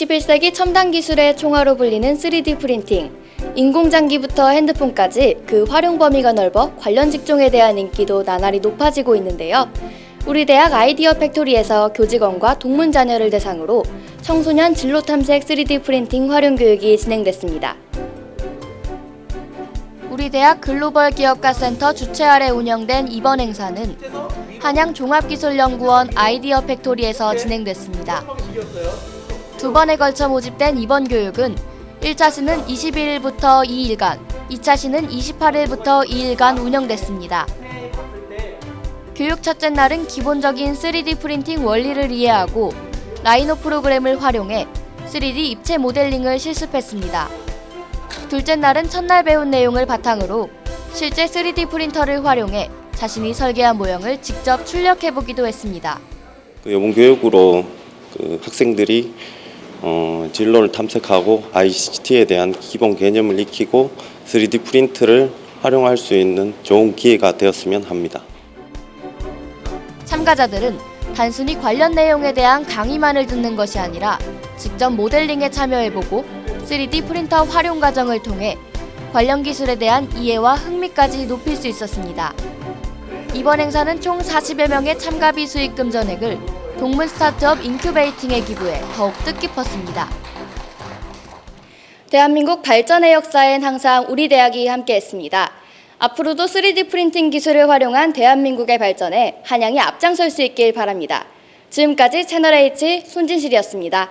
21세기 첨단 기술의 총화로 불리는 3D 프린팅. 인공장기부터 핸드폰까지 그 활용 범위가 넓어 관련 직종에 대한 인기도 나날이 높아지고 있는데요. 우리 대학 아이디어 팩토리에서 교직원과 동문 자녀를 대상으로 청소년 진로 탐색 3D 프린팅 활용 교육이 진행됐습니다. 우리 대학 글로벌 기업가 센터 주최 아래 운영된 이번 행사는 한양 종합기술연구원 아이디어 팩토리에서 진행됐습니다. 두 번에 걸쳐 모집된 이번 교육은 1차 시는 22일부터 2일간, 2차 시는 28일부터 2일간 운영됐습니다. 교육 첫째 날은 기본적인 3D 프린팅 원리를 이해하고 라이노 프로그램을 활용해 3D 입체 모델링을 실습했습니다. 둘째 날은 첫날 배운 내용을 바탕으로 실제 3D 프린터를 활용해 자신이 설계한 모형을 직접 출력해 보기도 했습니다. 그 여분 교육으로 그 학생들이 어, 진로를 탐색하고 ICT에 대한 기본 개념을 익히고 3D 프린트를 활용할 수 있는 좋은 기회가 되었으면 합니다. 참가자들은 단순히 관련 내용에 대한 강의만을 듣는 것이 아니라 직접 모델링에 참여해보고 3D 프린터 활용 과정을 통해 관련 기술에 대한 이해와 흥미까지 높일 수 있었습니다. 이번 행사는 총 40여 명의 참가비 수익금 전액을 동문 스타트업 인큐베이팅에 기부해 더욱 뜻깊었습니다. 대한민국 발전의 역사엔 항상 우리 대학이 함께했습니다. 앞으로도 3D 프린팅 기술을 활용한 대한민국의 발전에 한양이 앞장설 수 있길 바랍니다. 지금까지 채널H 손진실이었습니다.